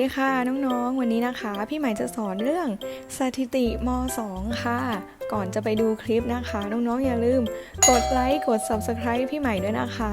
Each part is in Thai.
ดีค่ะน้องๆ วันนี้นะคะ พี่ใหม่จะสอนเรื่องสถิติม .2 ค่ะ ก่อนจะไปดูคลิปนะคะ น้องๆ อย่าลืม กดไลค์กด Subscribe พี่ใหม่ด้วยนะคะ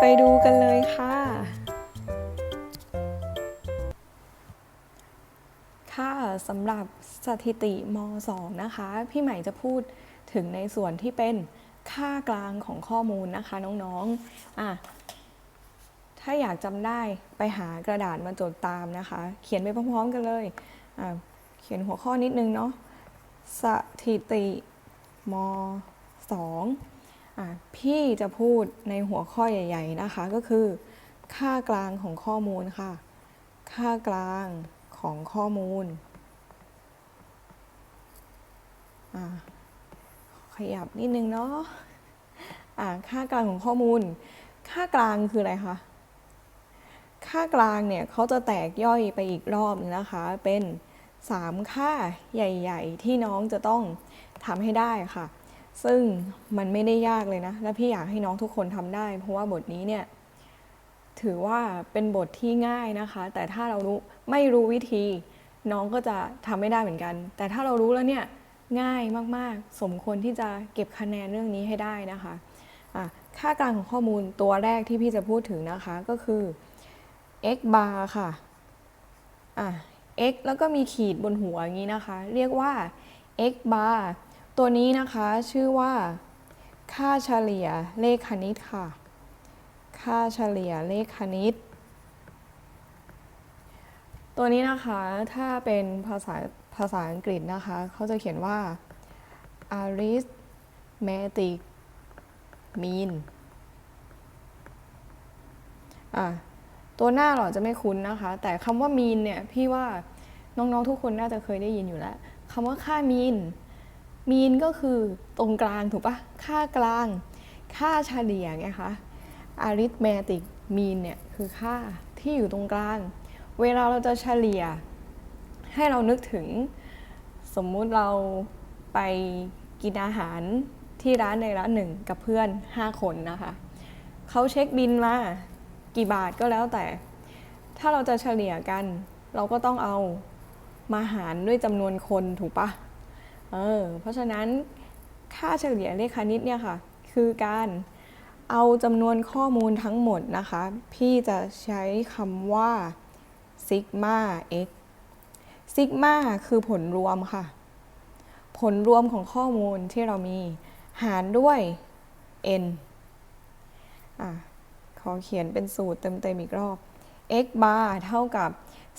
ไปดูกันเลยค่ะ ค่ะสำหรับสถิติม .2 นะคะ พี่ใหม่จะพูดถึงในส่วนที่เป็นค่ากลางของข้อมูลนะคะน้องๆอะ ถ้าอยากจำได้ไปหากระดาษมาจดตามนะคะ เขียนไปพร้อมๆกันเลย เขียนหัวข้อนิดนึงเนาะ สถิติม2อะพี่จะพูดในหัวข้อใหญ่ ๆนะคะ ก็คือ ค่ากลางของข้อมูลค่ะ ค่ากลางของข้อมูล ขยับนิดนึงเนาะะค่ากลางของข้อมูล ค่ากลางคืออะไรคะ ค่ากลางเนี่ยเขาจะแตกย่อยไปอีกรอบนึงนะคะ เป็น 3 ค่าใหญ่ๆ ที่น้องจะต้องทำให้ได้ค่ะ ซึ่งมันไม่ได้ยากเลยนะ และพี่อยากให้น้องทุกคนทำได้ เพราะว่าบทนี้เนี่ยถือว่าเป็นบทที่ง่ายนะคะ แต่ถ้าเรารู้ไม่รู้วิธี น้องก็จะทำไม่ได้เหมือนกัน แต่ถ้าเรารู้แล้วเนี่ยง่ายมากๆ สมควรที่จะเก็บคะแนนเรื่องนี้ให้ได้นะคะอะค่ากลางของข้อมูลตัวแรกที่พี่จะพูดถึงนะคะก็คือ x bar ค่ะ อะ x แล้วก็มีขีดบนหัวอย่างนี้นะคะ เรียกว่า x bar ตัวนี้นะคะชื่อว่า ค่าเฉลี่ยเลขคณิตค่ะ ค่าเฉลี่ยเลขคณิต ตัวนี้นะคะถ้าเป็นภาษาภาษาอังกฤษนะคะ เขาจะเขียนว่า arithmetic mean อะ ตัวหน้าเราจะไม่คุ้นนะคะ แต่คำว่า mean เนี่ยพี่ว่าน้องๆทุกคนน่าจะเคยได้ยินอยู่แล้วคำว่าค่า mean mean ก็คือตรงกลางถูกปะค่ากลาง ค่าเฉลี่ยไงคะ arithmetic mean เนี่ยคือค่าที่อยู่ตรงกลาง เวลาเราจะเฉลี่ย ให้เรานึกถึง สมมุติเราไปกินอาหารที่ร้านในร้านหนึ่งกับเพื่อน 5 คนนะคะ เขาเช็คบินมา กี่บาทก็แล้วแต่ ถ้าเราจะเฉลี่ยกัน เราก็ต้องเอามาหารด้วยจำนวนคนถูกปะเออเพราะฉะนั้นค่าเฉลี่ยเลขคณิตเนี่ยค่ะ คือการเอาจำนวนข้อมูลทั้งหมดนะคะ พี่จะใช้คำว่าซิกมา x ซิกมาคือผลรวมค่ะ ผลรวมของข้อมูลที่เรามีหารด้วย n อะ อเขียนเป็นสูตรเต็มอีกรอบ x bar เท่ากับ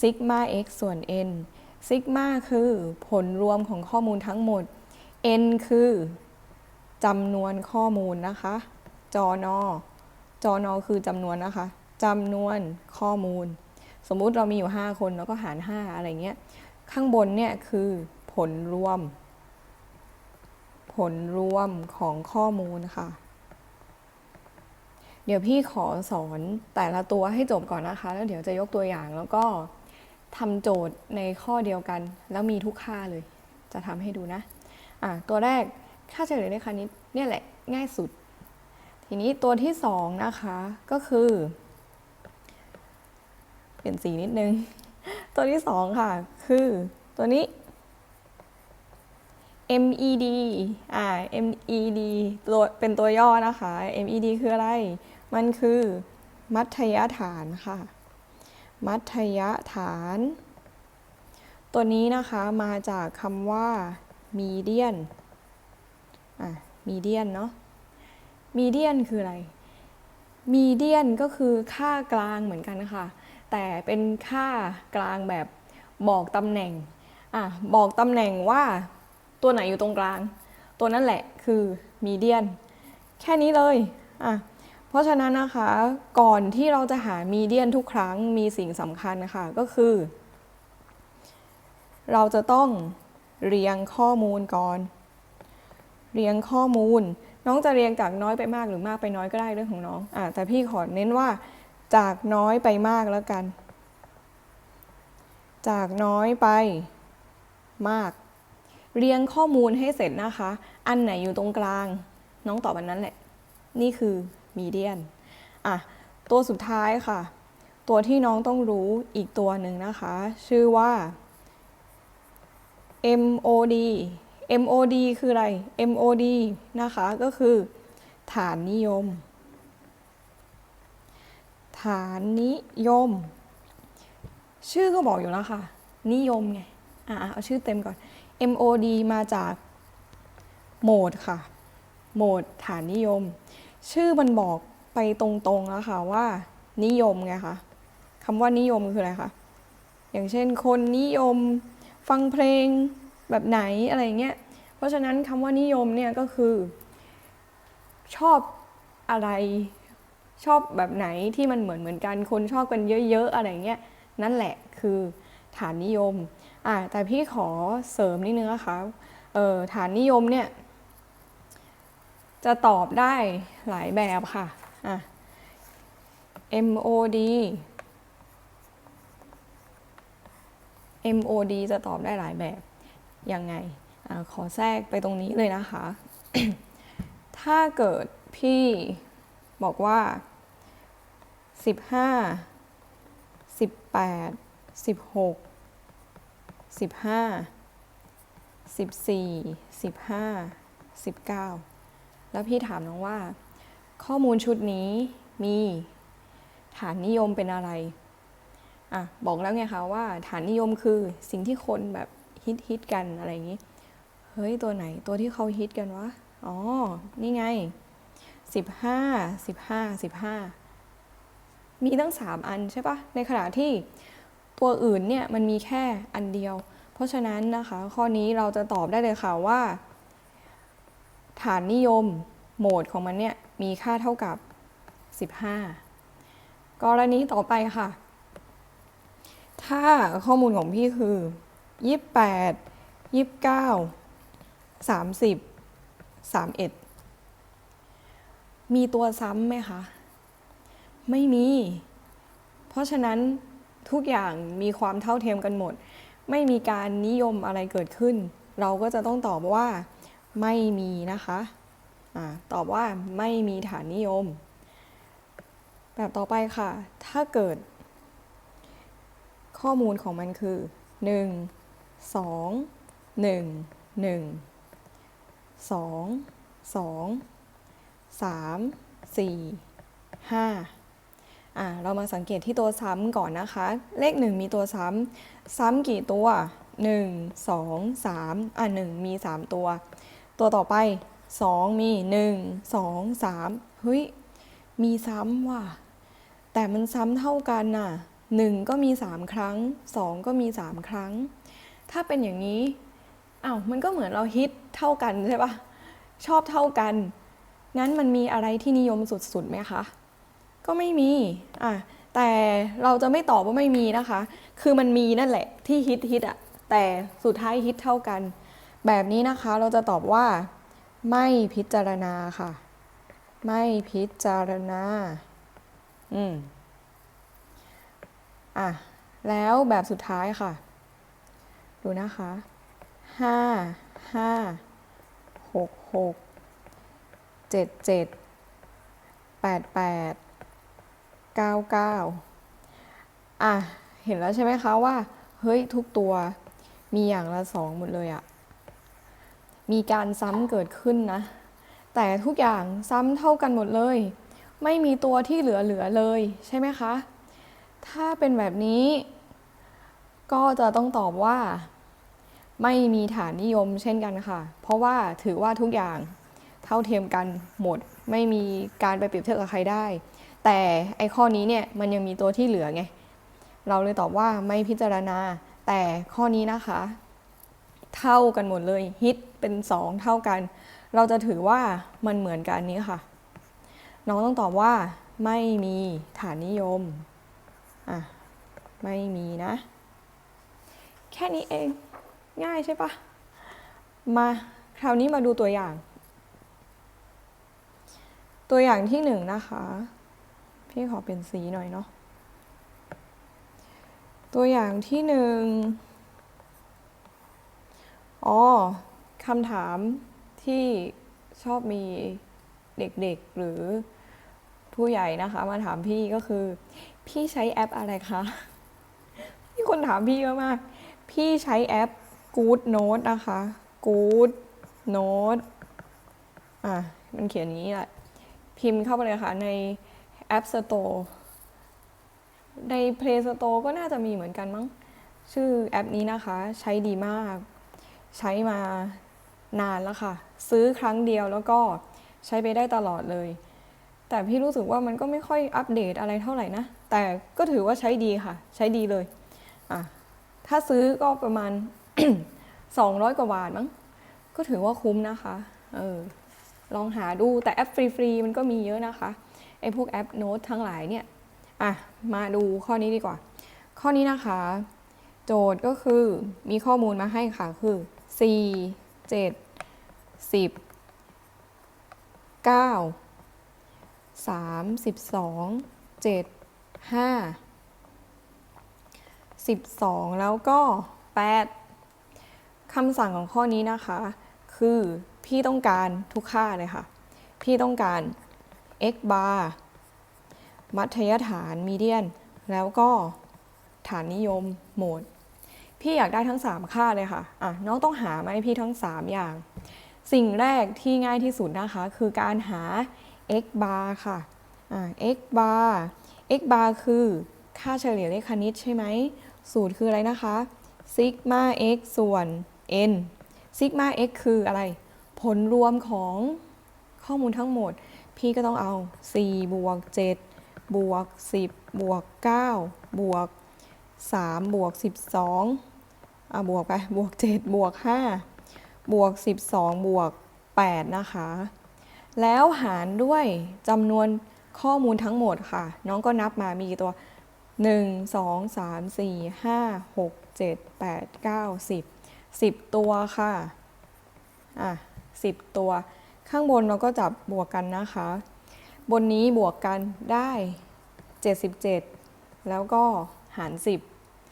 ซิกมา x ส่วน n ซิกมาคือผลรวมของข้อมูลทั้งหมด n คือจำนวนข้อมูลนะคะ จอนอ จอนอคือจำนวนนะคะจำนวนข้อมูล สมมุติเรามีอยู่ 5 คนแล้วก็หาร 5 อะไรเงี้ย ข้างบนเนี่ยคือผลรวม ผลรวมของข้อมูลค่ะ เดี๋ยวพี่ขอสอนแต่ละตัวให้จบก่อนนะคะ แล้วเดี๋ยวจะยกตัวอย่างแล้วก็ทำโจทย์ในข้อเดียวกัน แล้วมีทุกค่าเลย จะทำให้ดูนะอะตัวแรกค่าเฉลี่ยเลขคณิตเนี่ยแหละง่ายสุด ทีนี้ตัวที่สองนะคะก็คือ เปลี่ยนสีนิดนึง ตัวที่สองค่ะ คือตัวนี้ MED อ่า MED ตัวเป็นตัวย่อนะคะ MED คืออะไร มันคือมัธยฐานค่ะ มัธยฐาน ตัวนี้นะคะมาจากคำว่า median อะ median เนาะ median คืออะไร median ก็คือค่ากลางเหมือนกันค่ะ แต่เป็นค่ากลางแบบบอกตำแหน่ง อะ บอกตำแหน่งว่า ตัวไหนอยู่ตรงกลาง ตัวนั่นแหละคือมีเดียน แค่นี้เลยอะเพราะฉะนั้นนะคะก่อนที่เราจะหามีเดียนทุกครั้งมีสิ่งสำคัญนะคะก็คือ เราจะต้องเรียงข้อมูลก่อน เรียงข้อมูล น้องจะเรียงจากน้อยไปมากหรือมากไปน้อยก็ได้เรื่องของน้องอะแต่พี่ขอเน้นว่าจากน้อยไปมากแล้วกัน จากน้อยไปมาก เรียงข้อมูลให้เสร็จนะคะ อันไหนอยู่ตรงกลาง น้องตอบอันนั้นแหละ นี่คือมีเดียนอะตัวสุดท้ายค่ะ ตัวที่น้องต้องรู้อีกตัวหนึ่งนะคะ ชื่อว่า MOD MOD คืออะไร MOD นะคะก็คือ ฐานนิยม ฐานนิยม ชื่อก็บอกอยู่แล้วค่ะ นิยมไง อะเอาชื่อเต็มก่อน MOD มาจากโหมดค่ะ โหมดฐานนิยม ชื่อมันบอกไปตรงๆแล้วค่ะว่า นิยมไงคะคำว่านิยมคืออะไรคะอย่างเช่นคนนิยมฟังเพลงแบบไหนอะไรเงี้ย เพราะฉะนั้นคำว่านิยมเนี่ยก็คือ ชอบอะไรชอบแบบไหนที่มันเหมือนเหมือนกันคนชอบกันเยอะๆอะไรเงี้ยนั่นแหละคือฐานนิยม อ่าแต่พี่ขอเสริมนิดนึงนะคะเออฐานนิยมเนี่ย จะตอบได้หลายแบบค่ะอะ MOD MOD จะตอบได้หลายแบบ ยังไงอขอแทรกไปตรงนี้เลยนะคะ ถ้าเกิดพี่บอกว่า 15 18 16 15 14 15 19แล้วพี่ถามน้องว่า ข้อมูลชุดนี้มีฐานนิยมเป็นอะไรอะบอกแล้วไงคะว่าฐานนิยมคือสิ่งที่คนแบบฮิตฮิตกันอะไรอย่างนี้ เฮ้ย ตัวไหนตัวที่เขาฮิตกันวะ อ๋อ นี่ไง15 15 15มีตั้ง3อันใช่ปะในขณะที่ ตัวอื่นเนี่ยมันมีแค่อันเดียว เพราะฉะนั้นนะคะ ข้อนี้เราจะตอบได้เลยค่ะว่า ฐานนิยมโหมดของมันเนี่ยมีค่าเท่ากับ 15 กรณีต่อไปค่ะ ถ้าข้อมูลของพี่คือ 28 29 30 31 มีตัวซ้ำไหมคะ ไม่มี เพราะฉะนั้น ทุกอย่างมีความเท่าเทียมกันหมด ไม่มีการนิยมอะไรเกิดขึ้น เราก็จะต้องตอบว่า ไม่มีนะคะอะตอบว่าไม่มีฐานนิยม แบบต่อไปค่ะ ถ้าเกิด ข้อมูลของมันคือ 1 2 1 1 2 2 3 4 5อะ เรามาสังเกตที่ตัวซ้ำก่อนนะคะ เลข 1 มีตัวซ้ำซ้ำกี่ตัว 1 2 3อะ1มี 3 ตัว ตัวต่อไป 2 มี 1 2 3เฮ้ยมีซ้ำว่ะ แต่มันซ้ำเท่ากันน่ะ 1 ก็มี 3 ครั้ง 2 ก็มี 3 ครั้ง ถ้าเป็นอย่างนี้อ้าวมันก็เหมือนเราฮิตเท่ากันใช่ปะชอบเท่ากัน งั้นมันมีอะไรที่นิยมสุดๆไหมคะ ก็ไม่มีอะแต่เราจะไม่ตอบว่าไม่มีนะคะ คือมันมีนั่นแหละที่ฮิตฮิตอะ แต่สุดท้ายฮิตเท่ากัน แบบนี้นะคะเราจะตอบว่า ไม่พิจารณาค่ะ ไม่พิจารณา อืม อะ แล้วแบบสุดท้ายค่ะ ดูนะคะห้าห้าหกหกเจ็ดเจ็ดแปดแปด เก้าเก้าอะ เห็นแล้วใช่ไหมคะว่า เฮ้ย ทุกตัวมีอย่างละสองหมดเลยอะมีการซ้ำเกิดขึ้นนะ แต่ทุกอย่างซ้ำเท่ากันหมดเลย ไม่มีตัวที่เหลือๆเลยใช่ไหมคะ ถ้าเป็นแบบนี้ ก็จะต้องตอบว่า ไม่มีฐานนิยมเช่นกันค่ะ เพราะว่าถือว่าทุกอย่างเท่าเทียมกันหมด ไม่มีการไปเปรียบเทียบกับใครได้ แต่ไอ้ข้อนี้เนี่ยมันยังมีตัวที่เหลือไง เราเลยตอบว่าไม่พิจารณา แต่ข้อนี้นะคะ เท่ากันหมดเลยฮิตเป็นสองเท่ากัน เราจะถือว่ามันเหมือนกันอันนี้ค่ะ น้องต้องตอบว่าไม่มีฐานนิยมอะไม่มีนะ แค่นี้เองง่ายใช่ปะมาคราวนี้มาดูตัวอย่าง ตัวอย่างที่หนึ่งนะคะ พี่ขอเป็นสีหน่อยเนาะ ตัวอย่างที่หนึ่งอ๋อคำถามที่ชอบมีเด็กๆหรือผู้ใหญ่นะคะ มาถามพี่ก็คือ พี่ใช้แอปอะไรคะมีคนถามพี่เยอะมาก พี่ใช้แอป Good Note นะคะ Good Note อะ มันเขียนอย่างนี้แหละ พิมพ์เข้าไปเลยค่ะใน App Store ใน Play Store ก็น่าจะมีเหมือนกันมั้ง ชื่อแอปนี้นะคะใช้ดีมาก ใช้มานานแล้วค่ะ ซื้อครั้งเดียวแล้วก็ใช้ไปได้ตลอดเลย แต่พี่รู้สึกว่ามันก็ไม่ค่อยอัปเดตอะไรเท่าไหร่นะ แต่ก็ถือว่าใช้ดีค่ะ ใช้ดีเลยอะถ้าซื้อก็ประมาณ 200 กว่าบาทมั้ง ก็ถือว่าคุ้มนะคะ เออ ลองหาดูแต่แอปฟรีๆมันก็มีเยอะนะคะ ไอ้พวกแอปโน้ตทั้งหลายเนี่ยอะมาดูข้อนี้ดีกว่า ข้อนี้นะคะ โจทย์ก็คือมีข้อมูลมาให้ค่ะคือ 4 7 10 9 32 7 5 12 แล้วก็ 8คำสั่งของข้อนี้นะคะ คือพี่ต้องการทุกค่าเลยค่ะ พี่ต้องการ x bar มัธยฐานมีเดียน แล้วก็ฐานนิยมโหมด พี่อยากได้ทั้ง 3 ค่าเลยค่ะอะ น้องต้องหามาให้พี่ทั้ง 3 อย่าง สิ่งแรกที่ง่ายที่สุดนะคะ คือการหา x bar ค่ะอ่า x bar x bar คือค่าเฉลี่ยเลขคณิตใช่ไหม สูตรคืออะไรนะคะซิกมา x ส่วน n ซิกมา x คืออะไร ผลรวมของข้อมูลทั้งหมด พี่ก็ต้องเอา 4 บวก 7 บวก 10 บวก 9 บวก 3 บวก 12อะบวกไป บวก 7 บวก 5 บวก 12 บวก 8 นะคะ แล้วหารด้วยจำนวนข้อมูลทั้งหมดค่ะ น้องก็นับมามีกี่ตัว 1 2 3 4 5 6 7 8 9 10 10 ตัวค่ะ อะ 10 ตัว ข้างบนเราก็จับบวกกันนะคะ บนนี้บวกกันได้ 77 แล้วก็หาร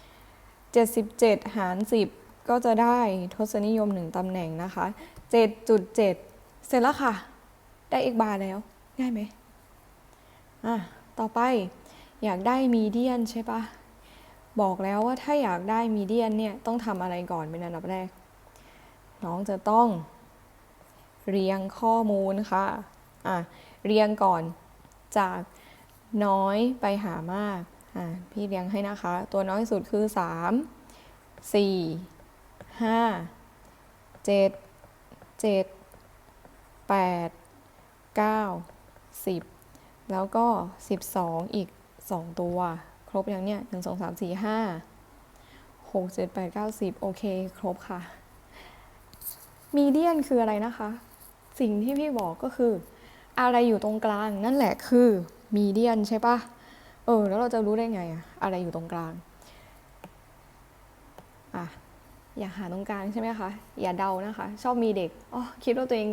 10 77 หาร 10 ก็จะได้ทศนิยม 1ตำแหน่งนะคะ 7.7 เสร็จแล้วค่ะ ได้ x bar แล้ว ง่ายไหมอะ ต่อไปอยากได้มีเดียนใช่ปะบอกแล้วว่าถ้าอยากได้มีเดียนเนี่ย ต้องทำอะไรก่อนเป็นอันดับแรก น้องจะต้อง เรียงข้อมูลค่ะอะเรียงก่อนจากน้อยไปหามากอะพี่เรียงให้นะคะ ตัวน้อยสุดคือ 3 4 5 7 7 8 9 10 แล้วก็ 12 อีก 2 ตัว ครบอย่างเนี้ย1 2 3 4 5 6 7 8 9 10 โอเค ครบค่ะ มีเดียนคืออะไรนะคะ สิ่งที่พี่บอกก็คือ อะไรอยู่ตรงกลางนั่นแหละคือมีเดียนใช่ปะเออ แล้วเราจะรู้ได้ไงอะอะไรอยู่ตรงกลางอะอยากหาตรงกลางใช่ไหมคะอย่าเดานะคะ ชอบมีเด็กอ๋อคิดว่าตัวเอง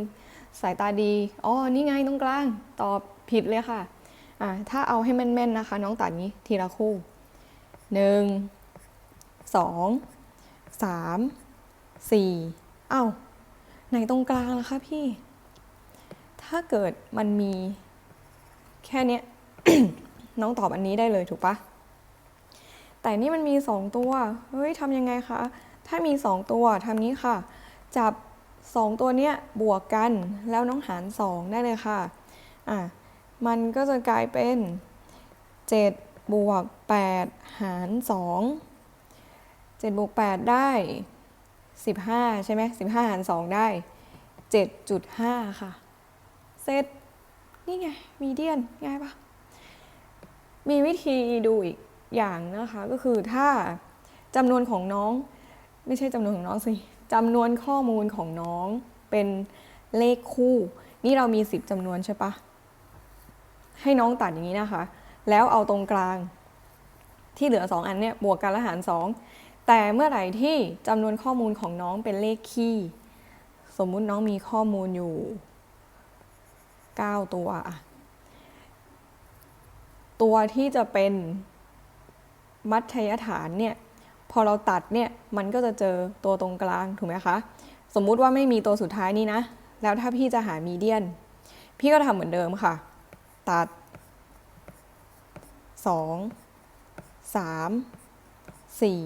สายตาดีอ๋อนี่ไงตรงกลางตอบผิดเลยค่ะอะถ้าเอาให้แม่นๆนะคะ น้องตัดนี้ทีละคู่หนึ่งสองสามสี่เอ้าไหนตรงกลางล่ะคะพี่ ถ้าเกิดมันมีแค่เนี้ยน้องตอบอันนี้ได้เลยถูกปะแต่นี่มันมีสองตัว เฮ้ยทำยังไงคะ ถ้ามีสองตัวทำนี้ค่ะ จับสองตัวเนี้ยบวกกันแล้วน้องหารสองได้เลยค่ะ อะ มันก็จะกลายเป็น 7 บวก 8 หาร 2 7 บวก 8 ได้ 15 ใช่ไหม15 หาร 2 ได้ 7.5 ค่ะ เสร็จ นี่ไงมีเดียนง่ายปะมีวิธีดูอีกอย่างนะคะ ก็คือถ้าจำนวนของน้อง ไม่ใช่จำนวนของน้องสิจำนวนข้อมูลของน้องเป็นเลขคู่ นี่เรามี 10จำนวนใช่ปะให้น้องตัดอย่างนี้นะคะ แล้วเอาตรงกลาง ที่เหลือ 2 อันเนี่ยบวกกันและหาร 2 แต่เมื่อไหร่ที่จำนวนข้อมูลของน้องเป็นเลขคี่ สมมุติน้องมีข้อมูลอยู่ 9 ตัวอะตัวที่จะเป็นมัธยฐานเนี่ย พอเราตัดเนี่ย มันก็จะเจอตัวตรงกลาง ถูกไหมคะ สมมุติว่าไม่มีตัวสุดท้ายนี้นะ แล้วถ้าพี่จะหามีเดียน พี่ก็ทำเหมือนเดิมค่ะ ตัดสองสามสี่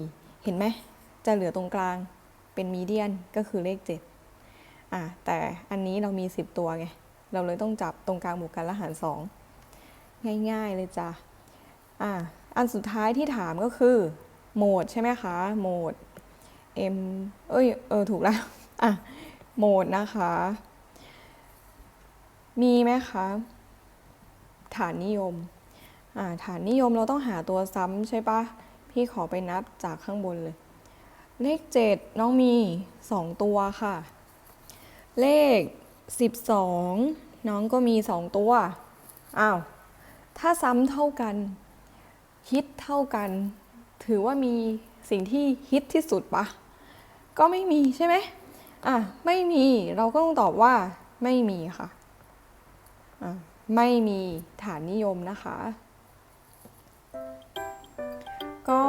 เห็นไหม จะเหลือตรงกลางเป็นมีเดียนก็คือเลขเจ็ดอะ แต่อันนี้เรามี 10 ตัวไง เราเลยต้องจับตรงกลางบวกกันแล้วหารสองง่ายๆเลยจ้ะอะอันสุดท้ายที่ถามก็คือโหมดใช่ไหมคะโหมด M เอ้ยเออถูกแล้วอะโหมดนะคะ มีไหมคะฐานนิยมอ่าฐานนิยมเราต้องหาตัวซ้ำใช่ปะพี่ขอไปนับจากข้างบนเลย เลข 7 น้องมี 2 ตัวค่ะ เลข 12 น้องก็มี 2 ตัว อ้าว ถ้าซ้ำเท่ากัน ฮิตเท่ากัน ถือว่ามีสิ่งที่ฮิตที่สุดปะ ก็ไม่มีใช่ไหมอะ ไม่มี เราก็ต้องตอบว่า ไม่มีค่ะ อะ ไม่มีฐานนิยมนะคะ ก็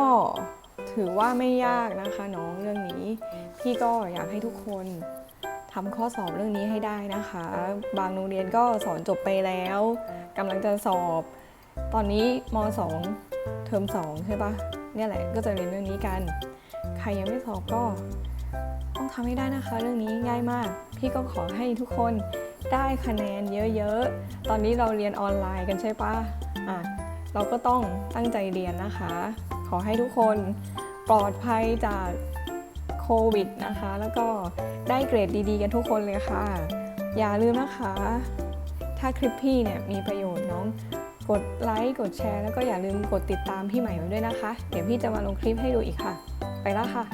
ถือว่าไม่ยากนะคะน้องเรื่องนี้ พี่ก็อยากให้ทุกคน ทำข้อสอบเรื่องนี้ให้ได้นะคะ บางโรงเรียนก็สอนจบไปแล้วกำลังจะสอบ ตอนนี้ม 2 เทอม2ใช่ปะเนี่ยแหละก็จะเรียนเรื่องนี้กัน ใครยังไม่สอบก็ต้องทำให้ได้นะคะ เรื่องนี้ง่ายมาก พี่ก็ขอให้ทุกคนได้คะแนนเยอะๆ ตอนนี้เราเรียนออนไลน์กันใช่ปะอะเราก็ต้องตั้งใจเรียนนะคะ ขอให้ทุกคนปลอดภัยจาก โควิดนะคะ แล้วก็ได้เกรดดีๆ กันทุกคนเลยค่ะ อย่าลืมนะคะ ถ้าคลิปพี่เนี่ยมีประโยชน์น้องกดไลค์กดแชร์แล้วก็อย่าลืมกดติดตามพี่ใหม่ไว้ด้วยนะคะ เดี๋ยวพี่จะมาลงคลิปให้ดูอีกค่ะ ไปแล้วค่ะ